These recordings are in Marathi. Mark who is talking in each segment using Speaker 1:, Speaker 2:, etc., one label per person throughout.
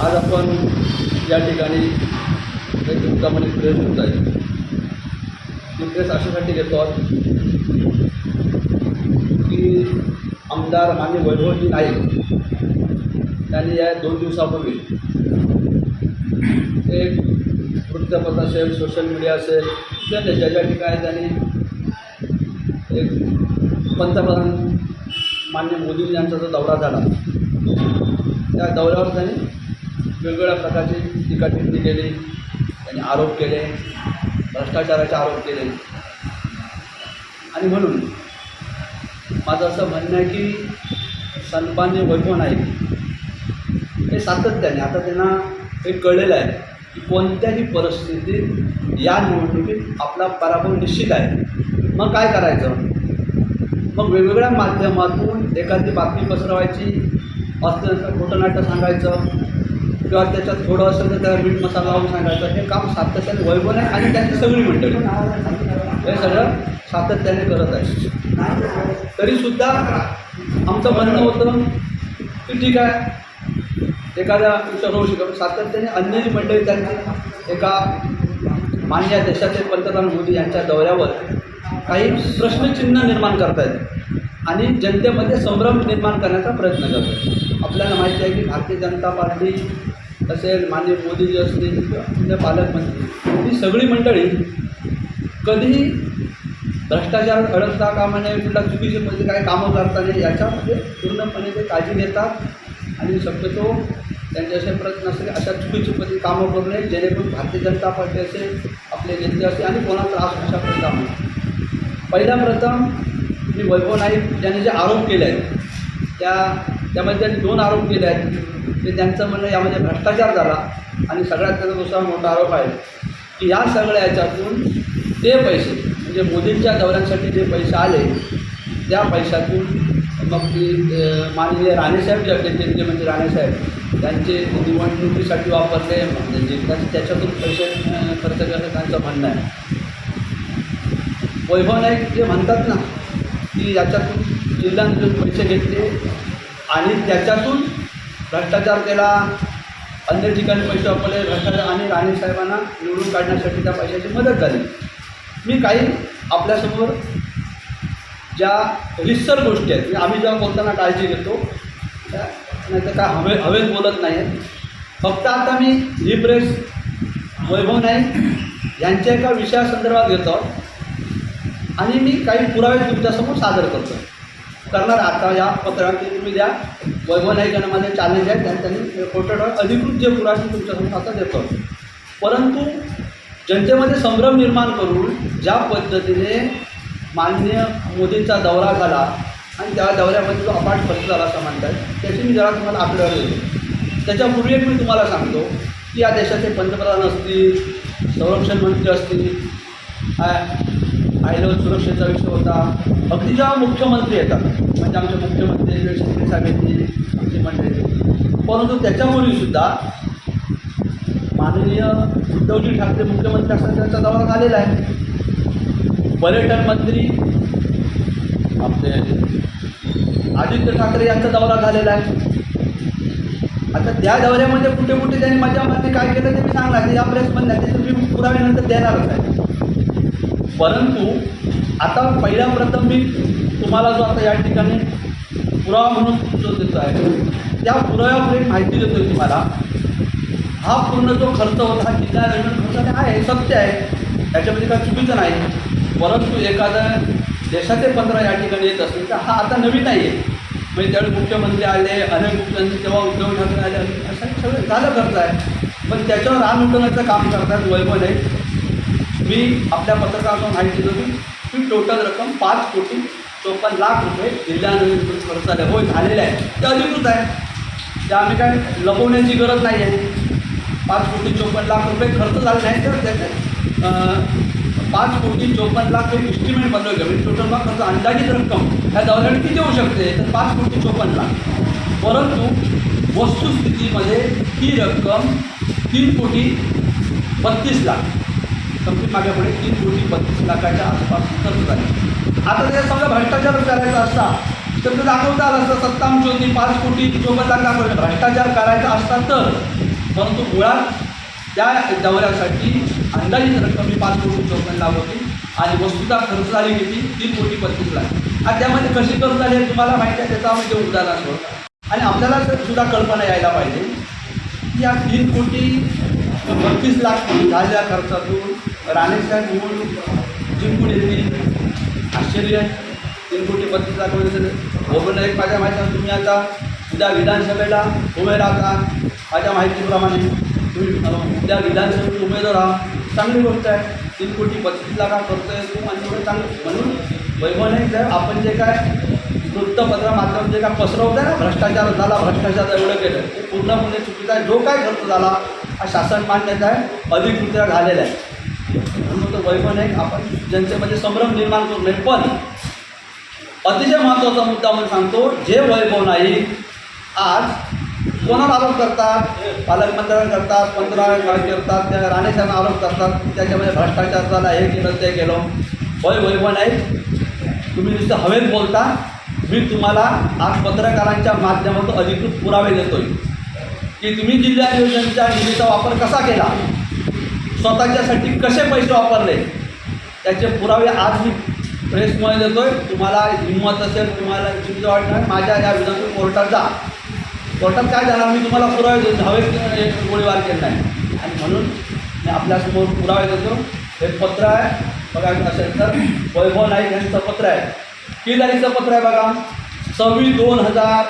Speaker 1: आज आपण या ठिकाणी एक मुद्दामणी प्रेस होत आहे. ती प्रेस अशासाठी घेतो आहोत की आमदार मान्य वैभवजी नाईक त्यांनी या दोन दिवसापूर्वी एक वृत्तपत्र असेल सोशल मीडिया असेल किंवा ज्या ज्या ठिकाणी त्यांनी एक पंतप्रधान मान्य मोदी यांचा जो दौरा झाला त्या दौऱ्यावर त्यांनी वेगवेगळ्या प्रकारची टीका टिप्पणी केली त्यांनी आरोप केले भ्रष्टाचाराचे आरोप केले. आणि म्हणून माझं असं म्हणणं आहे की सन्मान्य वैभव नाईक हे सातत्याने आता त्यांना हे कळलेलं आहे की कोणत्याही परिस्थितीत या निवडणुकीत आपला पराभव निश्चित आहे. मग काय करायचं? मग वेगवेगळ्या माध्यमातून एखादी बातमी पसरवायची असलं खोटं नाटं सांगायचं किंवा त्याच्यात थोडं असेल तर त्याला मीठ मसाला लावून सांगायचं हे काम सातत्याने वैभव आहे आणि त्यांची सगळी मंडळी. हे सगळं सातत्याने करत आहे. तरीसुद्धा आमचं म्हणणं होतं की ठीक आहे एखाद्या विचार होऊ शकतो सातत्याने अन्यही मंडळी त्यांनी एका मान्य देशाचे पंतप्रधान मोदी यांच्या दौऱ्यावर काही प्रश्नचिन्ह निर्माण करतायत आणि जनतेमध्ये संभ्रम निर्माण करण्याचा प्रयत्न करतात आपल्याला माहिती आहे की भारतीय जनता पार्टी असेल माननीय मोदीजी असतील किंवा पालकमंत्री ही सगळी मंडळी कधीही भ्रष्टाचार अडकता कामा नये कुठला चुकीचे म्हणजे काही कामं करता नये याच्यामध्ये पूर्णपणे ते काळजी घेतात. आणि शक्यतो त्यांचे असे प्रयत्न असतील अशा चुकीची पद्धती कामं करू नये जेणेकरून भारतीय जनता पार्टी असेल आपले नेते असेल आणि कोणाला त्रास अशा शकतो पहिल्या प्रथम मी वैभव नाईक ज्यांनी जे आरोप केले आहेत त्या त्यामध्ये त्यांनी दोन आरोप केले आहेत. ते त्यांचं म्हणणं यामध्ये भ्रष्टाचार झाला आणि सगळ्यात त्याचा दुसरा मोठा आरोप आहे की या सगळ्या याच्यातून ते पैसे म्हणजे मोदींच्या दौऱ्यांसाठी जे पैसे आले त्या पैशातून मग ती माननीय राणेसाहेब जे आपले केंद्रीय मंत्री राणेसाहेब त्यांचे निवडणुकीसाठी वापरले म्हणजे त्या- त्याच्यातून पैसे खर्च करणं त्यांचं म्हणणं आहे. वैभव नाईक जे म्हणतात ना की याच्यातून जिल्ह्यांतून पैसे घेतले आणि त्याच्यातून भ्रष्टाचार केला अन्य ठिकाणी पैसे वापरले भ्रष्टाचार आणि राणेसाहेबांना निवडून काढण्यासाठी त्या पैशाची मदत झाली. मी काही आपल्यासमोर ज्या रिसर गोष्टी आहेत आम्ही जेव्हा बोलताना काळजी घेतो त्या नाही तर काय हवे हवेत बोलत नाही आहेत फक्त आता मी ही प्रेस वैभव नाईक यांच्या एका विषयासंदर्भात घेतो आणि मी काही पुरावे तुमच्यासमोर सादर करतो. करणार आता या पत्रावरती तुम्ही द्या. वैभव नाईक यांना माझे चॅलेंज आहे. त्या त्यांनी फोटो अधिकृत जे पुरावे मी तुमच्यासमोर आता देतो परंतु जनतेमध्ये संभ्रम निर्माण करून ज्या पद्धतीने माननीय मोदींचा दौरा झाला आणि त्या दौऱ्यामध्ये जो अपाट खर्च झाला असं म्हणतात त्याची मी जरा तुम्हाला आकडेवारी देतो. त्याच्यापूर्वी एक मी तुम्हाला सांगतो की या देशाचे पंतप्रधान असतील संरक्षण मंत्री असतील हाय लेवल सुरक्षेचा विषय होता. अगदी जेव्हा मुख्यमंत्री येतात म्हणजे आमचे मुख्यमंत्री एकनाथ शिंदे साहेब येतील आमचे मंडळी परंतु त्याच्यापूर्वीसुद्धा माननीय उद्धवजी ठाकरे मुख्यमंत्री असताना त्यांचा दौरा झालेला आहे. पर्यटन मंत्री आपले आदित्य ठाकरे यांचा दौरा झालेला आहे. आता त्या दौऱ्यामध्ये कुठे कुठे त्यांनी माझ्या मते काय केलं ते मी सांगणार ते या प्रेसमध्ये नाही ते तुम्ही पुरावे देणारच आहे. परंतु आता पहिल्या प्रथम मी तुम्हाला जो आता या ठिकाणी पुरावा म्हणून जो देतो आहे त्या पुराव्यामध्ये माहिती देतो तुम्हाला. हा पूर्ण जो खर्च होता हा जिल्हा रेल्वे खर्च आहे सत्य आहे. त्याच्यामध्ये काय चुकीचं नाही. परंतु एखादा देशाचे पंधरा या ठिकाणी येत असतील तर हा आता नवीन नाही आहे म्हणजे त्यावेळी मुख्यमंत्री आले अनेक मुख्यमंत्री तेव्हा उद्धव ठाकरे आले असं सगळं झालं खर्च आहे. पण त्याच्यावर रान उठवण्याचं काम करतात वैभव नाही मी आपल्या पत्रकारांना माहिती देतो की टोटल रक्कम पाच कोटी चोपन्न लाख रुपये जिल्ह्यानंतर खर्च झाले. होय झालेले आहे. ते अधिकृत आहे. ते आम्ही काय लपवण्याची गरज नाही आहे. पाच कोटी चोपन्न लाख रुपये खर्च झाले नाही तर त्याचे पाच कोटी चोपन्न लाख रुपये इस्टिमेट बनवलं गेलं म्हणजे टोटल मग खर्च अंदाजित रक्कम ह्या दौऱ्याने किती होऊ शकते? तर पाच कोटी चोपन्न लाख. परंतु वस्तुस्थितीमध्ये ही रक्कम तीन कोटी बत्तीस लाख. कंप्लीट मागेपुढे तीन कोटी बत्तीस लाखाच्या आसपास खर्च झाले आता जर समजा भ्रष्टाचार करायचा असता तर ते दाखवता आलं असतं सत्ताम ज्योती पाच कोटी चोपन्न लाख दाखवले भ्रष्टाचार करायचा असता तर. परंतु मुळात त्या दौऱ्यासाठी अंदाजित रक्कम ही पाच कोटी चौपन्न लाख होती आणि वस्तुता खर्च झाली किती? तीन कोटी पस्तीस लाख. आणि त्यामध्ये कशी खर्च झाली तुम्हाला माहिती आहे त्याचा म्हणजे उदाहरण आणि आपल्याला सुद्धा कल्पना यायला पाहिजे. की या तीन कोटी बत्तीस लाख झालेल्या खर्चातून राणेसाहेब निवडणूक जिंकून येतील आश्चर्य तीन कोटी बत्तीस लाख म्हणजे माझ्या माहिती तुम्ही आता उद्या विधानसभेला उभे राहता. माझ्या माहितीप्रमाणे तुम्ही उद्या विधानसभेत उमेदवार आहात. चांगली गोष्ट आहे. तीन कोटी पस्तीस लाखा खर्च येतो आणि एवढं चांगलं म्हणून वैभव नाही साहेब आपण जे काय वृत्तपत्र माध्यम जे काय पसरवतं ना भ्रष्टाचार झाला भ्रष्टाचार एवढं केलं. ते पूर्णपणे चुकीचं आहे. जो काय खर्च झाला हा शासन मान्यता आहे. अधिकृत्या झालेला आहे. तो वैभव नाही आपण जनतेमध्ये संभ्रम निर्माण करू नये. पण अतिशय महत्त्वाचा मुद्दा म्हणून सांगतो जे वैभव नाही आज कोणाला आरोप करतात? पालकमंत्र्यांवर करतात पंतप्रधान करतात त्या राणेशांना आरोप करतात त्याच्यामध्ये भ्रष्टाचार झाला हे केलं ते केलं. वय वैभव नाही तुम्ही नुसतं हवेत बोलता मी तुम्हाला आज पत्रकारांच्या माध्यमातून अधिकृत पुरावे देतोय. की तुम्ही जिल्हा योजनेच्या निधीचा वापर कसा केला? स्वतःच्यासाठी कसे पैसे वापरले? त्याचे पुरावे आज मी प्रेसमुळे देतोय. तुम्हाला हिंमत असेल तुम्हाला चिंता वाटणार माझ्या या विधान कोर्टात जा. कोर्टात काय झालं? मी तुम्हाला पुरावे देतो. हवेत गोळीबार केला नाही. आणि म्हणून मी आपल्यासमोर पुरावे देतो. हे पत्र आहे. बघा असेल तर वैभव नाईक यांचं पत्र आहे. किती तारीखचं पत्र आहे बघा. सव्वीस दोन हजार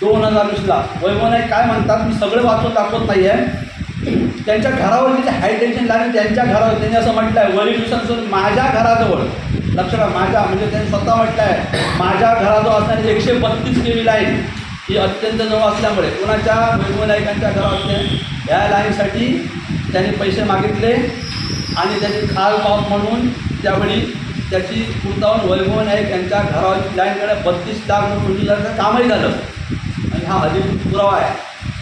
Speaker 1: दोन हजार वीसला. वैभव नाईक काय म्हणतात? मी सगळं वाचून दाखवत नाही आहे त्यांच्या घरावर तिथे हाय टेन्शन लागेल त्यांच्या घरावर. त्यांनी असं म्हटलं आहे वरील दिवसांपासून माझ्या घराजवळ लक्षात माझ्या म्हणजे त्यांनी स्वतः म्हटलं आहे माझ्या घराजवळ असणारी एकशे बत्तीस केवी लाईन ही अत्यंत जवळ असल्यामुळे कोणाच्या वैभव नाईकांच्या घरावर असल्या या लाईनसाठी त्यांनी पैसे मागितले आणि त्याची खाल पाव म्हणून त्यावेळी त्याची पुरतावून वैभव नाईक यांच्या घरावर लाईनकडे बत्तीस लाख रुपये कामही झालं. आणि हा अधिक पुरावा आहे.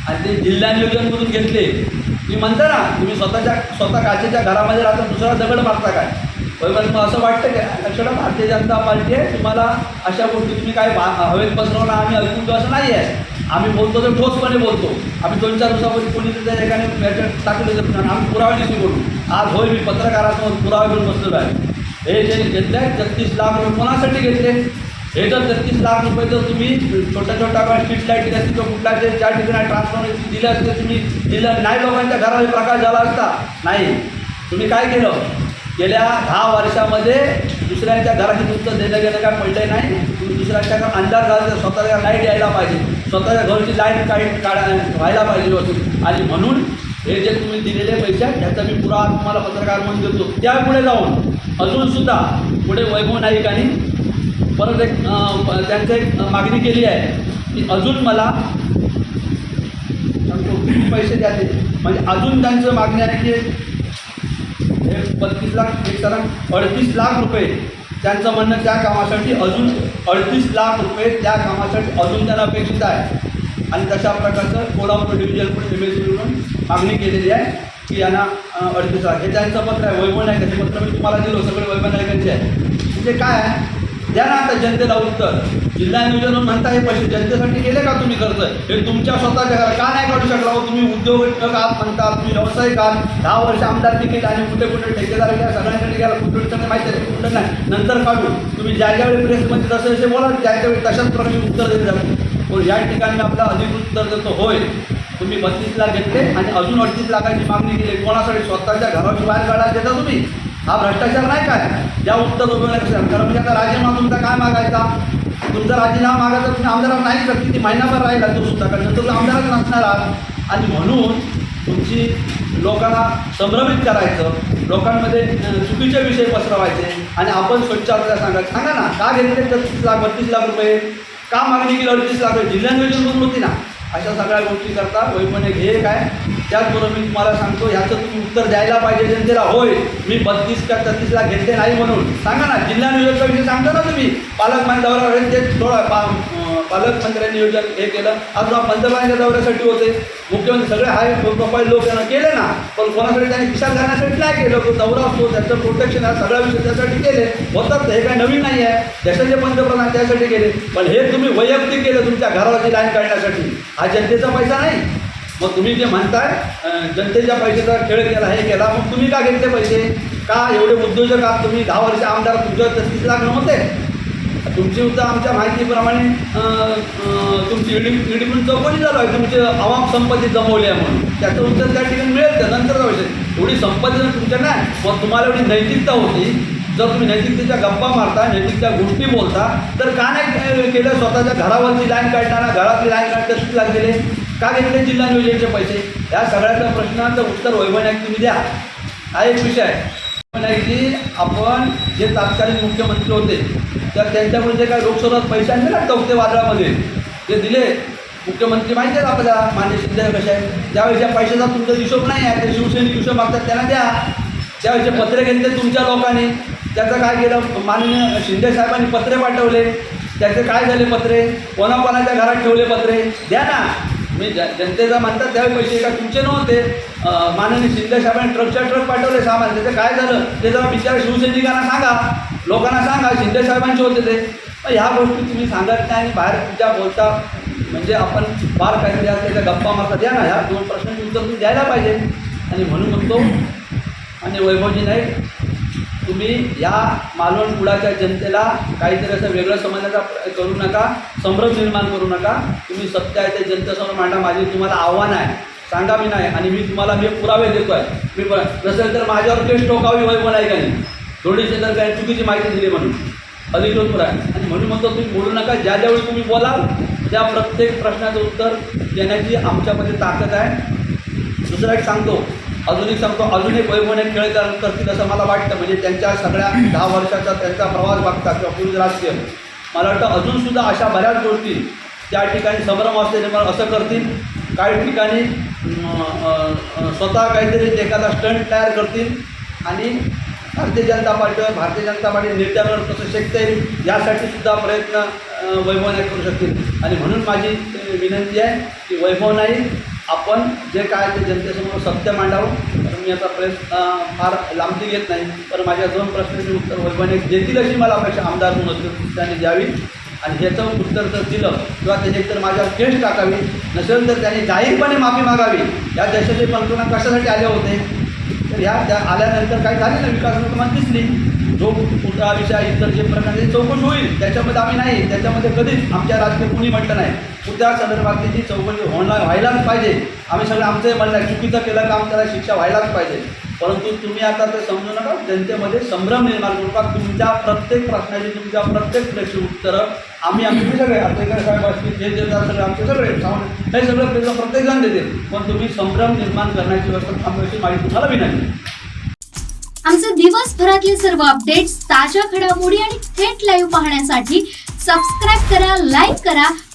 Speaker 1: आणि ते जिल्हा नियोजनमधून घेतले. मी म्हणता ना तुम्ही स्वतःच्या स्वतः काचेच्या घरामध्ये राहता दुसरा दगड मारता काय? वैभव मग असं वाटतं की लक्षात भारतीय जनता पार्टी आहे तुम्हाला अशा गोष्टी तुम्ही काय भा हवेत पसरवणं आम्ही ऐकून तो असं नाही आहे. आम्ही बोलतो तर ठोसपणे बोलतो. आम्ही दोन चार दिवसापूर्वी कोणी त्या एकाने याच्यात टाकले जात आम्ही पुरावे दिसून बोलू. आज होय मी पत्रकारासमोर पुरावे घेऊन बसलेलो आहे हे जे घेतले छत्तीस लाख रुपये कोणासाठी घेतले? हे जर छत्तीस लाख रुपये जर तुम्ही छोट्या छोट्या काय स्ट्रीट लाइट असतील किंवा कुठला जे ज्या ठिकाणी ट्रान्सफॉर्मर दिले असते तुम्ही दिलं नाही लोकांच्या घरामध्ये प्रकाश झाला असता. नाही. तुम्ही काय केलं? गेल्या दहा वर्षामध्ये दुसऱ्यांच्या घराची तुमचं देणं गेलं काय पडलं नाही? तुम्ही दुसऱ्यांच्या घर अंधार झाला तर स्वतःच्या लाइट यायला पाहिजे. स्वतःच्या घरची लाइट काही काढा व्हायला पाहिजे होती आणि म्हणून हे जे तुम्ही दिलेले पैसे ह्याचा त्याचा मी पुरा तुम्हाला पत्रकार म्हणून देतो. त्यापुढे जाऊन अजूनसुद्धा पुढे वैभव नाईकांनी परत एक त्यांचं एक मागणी केली आहे की अजून मला सांगतो, पैसे द्याले म्हणजे अजून त्यांचं मागणी आहे की हे बत्तीस लाख एक साधारण अडतीस लाख रुपये त्यांचं म्हणणं त्या कामासाठी अजून अडतीस लाख रुपये त्या कामासाठी अजून त्यांना अपेक्षित आहे. आणि तशा प्रकारचं कोल्हापूर डिव्हिजन पण एम एस मागणी केलेली आहे की यांना अडतीस लाख. हे त्यांचं पत्र आहे वैभव नायकाचे पत्र मी तुम्हाला दिलो सगळे वैभव नायकांचे आहे. म्हणजे काय आहे? द्या ना आता जनतेला उत्तर. जिल्हा नियोजन म्हणता हे पैसे जनतेसाठी गेले का तुम्ही खर्च हे तुमच्या स्वतःच्या घर का नाही काढू शकला हो? तुम्ही उद्योग आहात म्हणता तुम्ही व्यावसायिक आहात. दहा वर्ष आमदारकी केली आणि कुठे कुठे ठेकेदार गेला सगळ्यांकडे गेला. कुठे कुठे माहिती आहे कुठं नाही. नंतर काढू. तुम्ही ज्या ज्यावेळी प्रेसमध्ये जसे जसे बोला त्या त्यावेळी तशाच प्रकारे उत्तर देत जातो पण या ठिकाणी आपला अधिकृत उत्तर देतो होय. तुम्ही बत्तीस लाख घेतले आणि अजून अडतीस लाखाची मागणी केली. कोणासाठी? स्वतःच्या घराची बाहेर काढायला देता तुम्ही. हा भ्रष्टाचार नाही काय? या उत्तर उभं कारण म्हणजे आता राजीनामा तुमचा काय मागायचा? तुमचा राजीनामा मागायचा तुम्ही आमदारात नाही तर किती महिनाभर राहिला तो सुद्धा. कारण तो आमदारच नसणार आहात आणि म्हणून तुमची लोकांना संभ्रमित करायचं. लोकांमध्ये चुकीचे विषय पसरवायचे. आणि आपण स्वच्छ आपल्याला सांगायचं सांगा ना का घेतले तर तीस लाख बत्तीस लाख रुपये? का मागणी केली अडतीस लाख रुपये? जिल्हा होती ना. अशा सगळ्या गोष्टी करता वैपणे हे काय? त्याचबरोबर मी तुम्हाला सांगतो ह्याचं तुम्ही उत्तर द्यायला पाहिजे जनतेला होय. मी बत्तीस का छत्तीस घेतले नाही म्हणून. सांगा ना जिल्हा नियोजनचा विषय सांगता ना तुम्ही. पालकमंत्री दौऱ्यावर ते थोडं पा पालकमंत्र्यांनी नियोजन हे केलं. आज बा पंतप्रधानांच्या दौऱ्यासाठी होते. मुख्यमंत्री सगळे हाय प्रोफाईल लोक यांना केले ना. पण कोणासाठी त्यांनी खिशात घालण्यासाठी नाही केलं. तो दौरा असतो त्याचं प्रोटेक्शन आहे सगळ्या विषय त्यासाठी केले. होतात हे काय नवीन नाही आहे. देशाचे पंतप्रधान त्यासाठी केले. पण हे तुम्ही वैयक्तिक केलं तुमच्या घरावरची लाईन काढण्यासाठी. हा जनतेचा पैसा नाही. मग तुम्ही जे म्हणताय जनतेच्या पैशाचा खेळ केला हे केला मग तुम्ही का घेतले पैसे? का एवढे उद्योजक आहात तुम्ही? दहा वर्ष आमदार तुमच्या तीस लाख नव्हते तुमची उत्तर आमच्या माहितीप्रमाणे तुमची ईडी ईडी पण चौकशी चालू आहे. तुमची आवाम संपत्ती जमवली आहे म्हणून. त्याचं उत्तर त्या ठिकाणी मिळेल त्या नंतर जाऊ एवढी संपत्ती जर तुमच्या नाही मग तुम्हाला एवढी नैतिकता होती. जर तुम्ही नैतिकतेच्या गप्पा मारता नैतिकच्या गोष्टी बोलता तर का नाही केलं? स्वतःच्या घरावरची लाईन काढताना घरातली लाईन काढता किती लाख का घेतले जिल्हा नियोजनचे पैसे? या सगळ्याच्या प्रश्नाचं उत्तर वैभवण्यात तुम्ही द्या. हा एक विषय आहे. म्हणायची आपण जे तत्कालीन मुख्यमंत्री होते तर त्यांच्यामध्ये जे काही लोकसभेत पैसे आणले ना टोकते वादळामध्ये ते दिले. मुख्यमंत्री माहिती आहेत आपल्याला मान्य शिंदे कसे आहेत? ज्यावेळी त्या पैशाचा तुमचा हिशोब नाही आहे ते शिवसैनिक हिशोब मागतात त्यांना द्या. त्यावेळेचे पत्रे घेतले तुमच्या लोकांनी त्याचं काय केलं? माननीय शिंदे साहेबांनी पत्रे पाठवले. त्याचे काय झाले पत्रे? कोणाकोणाच्या घरात ठेवले पत्रे? द्या ना. मी जनतेचा म्हणतात त्यावेळी पैसे. का तुमचे नव्हते. माननीय शिंदे साहेबांनी ट्रकच्या ट्रक पाठवले सामान त्याचं काय झालं? ते जरा विचार शिवसैनिकांना सांगा. लोकांना सांगा शिंदे साहेबांचे होते ते. मग ह्या गोष्टी तुम्ही सांगत नाही आणि बाहेर तुमच्या बोलता. म्हणजे आपण फार काहीतरी आज त्याच्या गप्पा मारता. द्या ना ह्या दोन प्रश्नांची उत्तर तुम्ही द्यायला पाहिजे. आणि म्हणून म्हणतो आणि वैभवजी नाईक तुम्ही या मालवण कुडाच्या जनतेला काहीतरी असं वेगळं समजण्याचा करू नका संभ्रम निर्माण करू नका. तुम्ही सत्य आहे ते जनतेसमोर मांडा माझे तुम्हाला आव्हान आहे. सांगा मी नाही आणि मी तुम्हाला मी पुरावे देतो आहे मी ब- नसेल तर माझ्यावर केस टोकावी का नाही? थोडीशी तर काही चुकीची माहिती दिली म्हणून. अधिकृत पुरा आणि म्हणून म्हणतो तुम्ही बोलू नका. ज्या ज्यावेळी तुम्ही बोलाल त्या प्रत्येक प्रश्नाचं उत्तर देण्याची आमच्यामध्ये ताकद आहे. दुसरं एक सांगतो अजून एक सांगतो अजूनही वैभवने खेळ करतील असं मला वाटतं म्हणजे त्यांच्या सगळ्या दहा वर्षाचा त्यांचा प्रवास बघता किंवा पूर्वी राष्ट्रीय मला वाटतं अजूनसुद्धा अशा बऱ्याच गोष्टी त्या ठिकाणी संभ्रम असल्याने मला असं करतील. काही ठिकाणी स्वतः काहीतरी एखादा स्टंट तयार करतील. आणि भारतीय जनता पार्टीवर भारतीय जनता पार्टी नेत्यांवर कसं शेकता येईल यासाठी सुद्धा प्रयत्न वैभव नाईक करू शकतील. आणि म्हणून माझी विनंती आहे की वैभव नाईक आपण जे काय ते जनतेसमोर सत्य मांडावं तर मी आता प्रयत्न फार लांबती घेत नाही. पण माझ्या दोन प्रश्नांची उत्तर वैभव देतील अशी मला अपेक्षा आमदार म्हणून त्याने त्यांनी द्यावी. आणि ह्याचं उत्तर जर दिलं किंवा त्याचे तर माझ्यावर केस टाकावी नसेल तर त्यांनी जाहीरपणे माफी मागावी. या देशाचे पंतप्रधान कशासाठी आले होते? तर ह्या त्या आल्यानंतर काही झाली ना विकास तुम्हाला दिसली. जो कुठला विषय इतर जे प्रकारे चौकशी होईल त्याच्यामध्ये आम्ही नाही. त्याच्यामध्ये कधीच आमच्या राजकीय कुणी म्हटलं नाही. त्या संदर्भातली जी चौकशी होणार व्हायलाच पाहिजे. आम्ही सगळं आमचं म्हणलं चुकीचं केलं काम त्याला शिक्षा व्हायलाच पाहिजे. परंतु तुम्ही आता ते समजू नका जनतेमध्ये संभ्रम निर्माण करू नका. तुमच्या प्रत्येक प्रश्नाची तुमच्या प्रत्येक प्रश्न उत्तरं आम्ही आमचे सगळे आंबेडकर साहेब असतील जे जे सगळे आमचे सगळे. सावंत हे सगळं प्रश्न प्रत्येकजण देते पण तुम्ही संभ्रम निर्माण करण्याची व्यवस्था थांबवायची माझी तुम्हाला विनंती
Speaker 2: आमचे दिवसभरातले सर्व अपडेट्स ताज्या घडामोडी आणि थेट लाईव्ह पाहण्यासाठी सबस्क्राईब करा लाईक करा